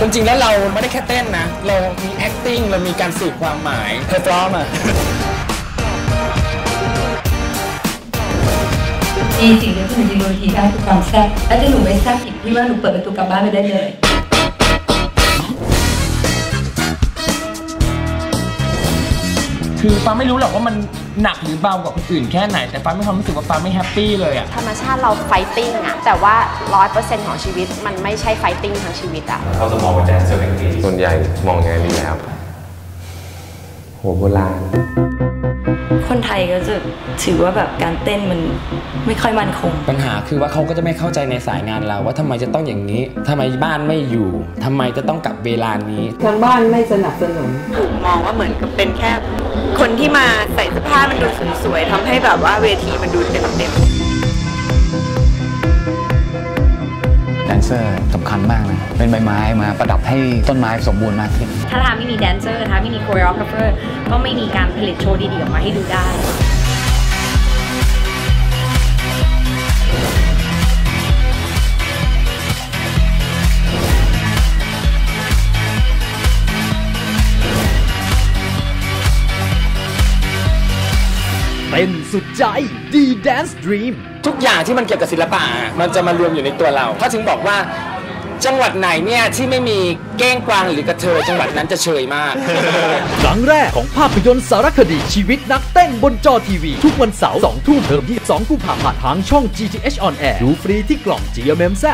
จริงๆแล้วเราไม่ได้แค่เต้นนะ เรามี acting เรามีการสื่อความหมายเพอร์ฟอร์มอะมีสิ่งเดียวที่หนูยืนบนเวทีได้คือความแซ่บแล้วถ้าหนูไม่แซ่บอีกพี่ว่าหนูเปิดประตูกลับบ้านไปได้เลย คือฟ้าไม่รู้หรอกว่ามันหนักหรือเบากว่าคนอื่นแค่ไหน แต่ฟ้ามีความรู้สึกว่าฟ้าไม่แฮปปี้เลยอะธรรมชาติเราไฟติ้งอะแต่ว่า 100%ของชีวิตมันไม่ใช่ไฟติ้งทั้งชีวิตอะเขาจะมองว่าแดนเซอร์เป็นดีส่วนใหญ่มองยังไงดีแล้วหัวโบราณ คนไทยก็จะถือว่าแบบการเต้นมันไม่ค่อยมั่นคง ปัญหาคือว่าเขาก็จะไม่เข้าใจในสายงานเรา ว่าทำไมจะต้องอย่างนี้ทำไมบ้านไม่อยู่ทำไมจะต้องกลับเวลานี้ทางบ้านไม่สนับสนุนถูกมองว่าเหมือนกับเป็นแค่ คนที่มาใส่เสื้อผ้ามันดูสวยๆทำให้แบบว่าเวทีมันดูเต็มๆ สำคัญมากนะ เป็นใบไม้มาประดับให้ต้นไม้สมบูรณ์มากขึ้น ถ้าทาไม่มีแดนเซอร์ถ้าไม่มีโค r e โอกราฟเฟอร์ก็ไม่มีการผลิตโชว์ดีๆออกมาให้ดูได้เต้นสุดใจดีแดนซ์ดรีมทุกอย่างที่มันเกี่ยวกับศิลปะอะมันจะมารวมอยู่ในตัวเรา ถ้าถึงบอกว่า จังหวัดไหนเนี่ยที่ไม่มีเก้งกวางหรือกระเทยจังหวัดนั้นจะเฉยมาก ครั้งแรกของภาพยนตร์สารคดีชีวิตนักเต้นบนจอทีวี ทุกวันเสาร์2ทุ่มเทอมที่2กุมภาพันธ์ทางช่อง GTH on Air ดูฟรีที่กล่อง GMM Z